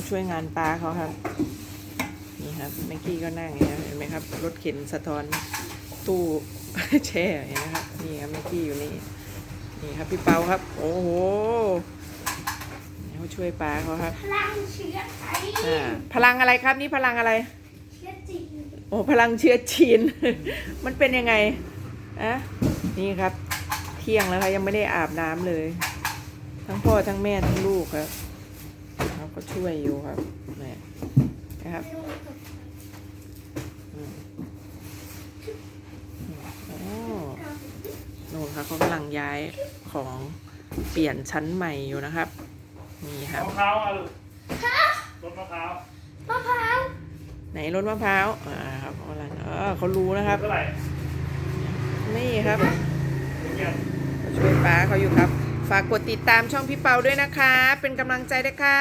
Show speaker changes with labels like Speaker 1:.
Speaker 1: เขาช่วยงานป้าเขาครับ นี่ครับแม็กกี้ก็นั่งอย่างเงี้ยเห็นไหมครับ รถเข็นสะท้อนตู้แช่เห็นไหมครับนี่ครับแม็กกี้อยู่นี่นี่ครับพี่เปาครับ โอ้โหเขาช่วยป้าเขาครับ
Speaker 2: พลังเชื้อไทย
Speaker 1: อ่าพลังอะไรครับนี่พลังอะไร
Speaker 2: เชื้อจีน
Speaker 1: โอ้พลังเชื้อจีน มันเป็นยังไงอะนี่ครับ เที่ยงแล้วค่ะยังไม่ได้อาบน้ำเลย ทั้งพ่อทั้งแม่ทั้งลูกครับ เขาก็ช่วยอยู่ครับนี่นะครับอืมโอ้นู่นค่ะเขากำลังย้ายของเปลี่ยนชั้นใหม่อยู่นะครับ นี่ครับ
Speaker 3: มะพร้าวอะลูกรถมะพร้าว
Speaker 2: มะพร้าว
Speaker 1: ไหนรถมะพร้าวอ่าครับเขากำลังเออเขารู้นะครับ
Speaker 3: เท่าไหร่
Speaker 1: นี่ครับ
Speaker 3: เนี่ย
Speaker 1: ช่วยป้าเขาอยู่ครับ ฝากกดติดตามช่องพี่เปาด้วยนะคะ เป็นกำลังใจด้วยค่ะ